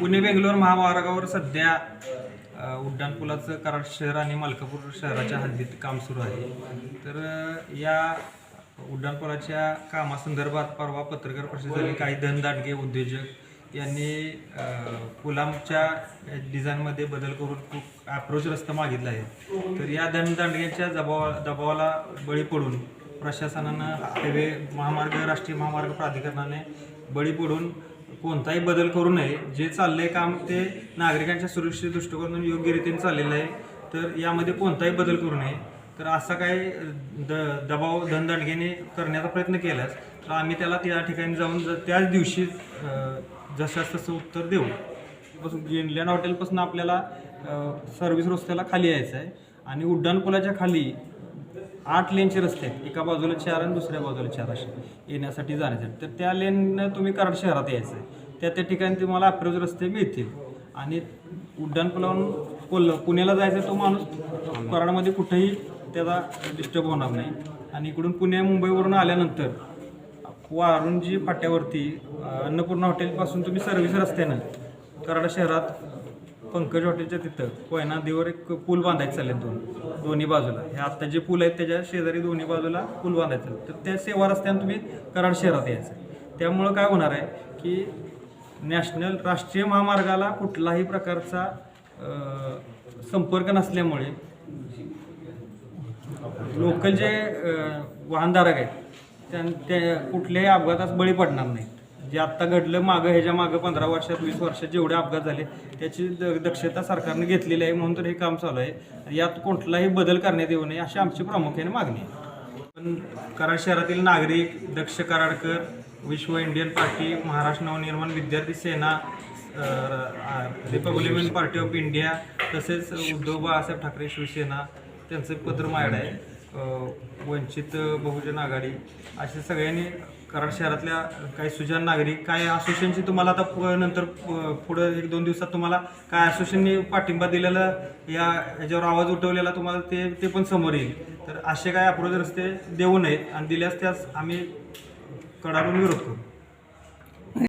पुणे बेंगलोर महामार्गावर सध्या उड्डाणपुलाचं कराड शहर आणि मलकापूर शहराच्या हद्दीत काम सुरू आहे. तर या उड्डाणपुलाच्या कामासंदर्भात परवा पत्रकार परिषदेने काही धनदाटगे उद्योजक यांनी अ, डिझाईनमध्ये बदल करून खूप अप्रोच रस्ता मागितला आहे. तर या धनदांडग्याच्या दबावा दबावाला बळी पडून प्रशासनानं हायवे महामार्ग राष्ट्रीय महामार्ग प्राधिकरणाने बळी पडून कोणताही बदल करू नये. जे चाललंय काम ते नागरिकांच्या सुरक्षित दृष्टिकोनातून योग्य रीतीने चाललेलं आहे. तर यामध्ये कोणताही बदल करू नये. तर असा काही द दबाव धनदडगेने करण्याचा प्रयत्न केलास तर आम्ही त्याला त्या ठिकाणी जाऊन त्याच दिवशी अ, जशास तसं उत्तर देऊ. पासून ग्रीनलँड हॉटेलपासून आपल्याला सर्व्हिस रस्त्याला खाली यायचं आहे आणि उड्डाणपुलाच्या खाली आठ लेनचे रस्ते आहेत. एका बाजूला चार आणि दुसऱ्या बाजूला चार असे येण्यासाठी जाण्यासाठी तर त्या लेननं तुम्ही कराड शहरात यायचं आहे त्या त्या ठिकाणी तुम्हाला अप्रोच रस्ते मिळतील. आणि उड्डाणपुलावरून कोल्हा पुण्याला जायचं तो माणूस. कराडमध्ये कुठेही त्याचा डिस्टर्ब होणार नाही. आणि इकडून पुणे मुंबईवरून आल्यानंतर वारुंजी फाट्यावरती अन्नपूर्णा हॉटेलपासून तुम्ही सर्व्हिस रस्त्यानं कराड शहरात पंकज हॉटेलच्या तिथं कोयना नदीवर एक पूल बांधायचं चालले दोन दोन्ही बाजूला. हे आत्ता जे पूल आहेत त्याच्या शेजारी दोन्ही बाजूला पूल बांधायचं. तर त्या सेवा रस्त्यानं तुम्ही कराड शहरात यायचं. त्यामुळं काय होणार आहे की नॅशनल राष्ट्रीय महामार्गाला कुठलाही प्रकारचा संपर्क नसल्यामुळे लोकल जे वाहनधारक आहेत त्यां त्या कुठल्याही अपघातास बळी पडणार नाही जे आत्ता घडलं मागं ह्याच्या मागं पंधरा वर्षात वीस वर्षात जेवढे अपघात झाले त्याची द दक्षता सरकारने घेतलेली आहे म्हणून तर हे काम चालू आहे. यात कुठलाही बदल करण्यात येऊ नये अशी आमची प्रामुख्याने मागणी आहे. पण कराड शहरातील नागरिक दक्ष कराडकर विश्व Indian party Maharashtra Navnirman Vidyarthi Sena Republican Party of India तसेच उद्धव बाळासाहेब ठाकरे शिवसेना त्यांचं पत्र मायड आहे. वंचित बहुजन आघाडी असे सगळ्यांनी कराड शहरातल्या काही सुजान नागरिक काय असोसिएशनची तुम्हाला आता पु- नंतर पु- पुढं एक दोन दिवसात तुम्हाला काय असोसिएशननी पाठिंबा दिलेला या याच्यावर आवाज उठवलेला तुम्हाला ते ते पण समोर येईल. तर असे काय अप्रोच रस्ते देऊ नयेत आणि दिल्यास त्यास आम्ही कडाडून विरोध करू.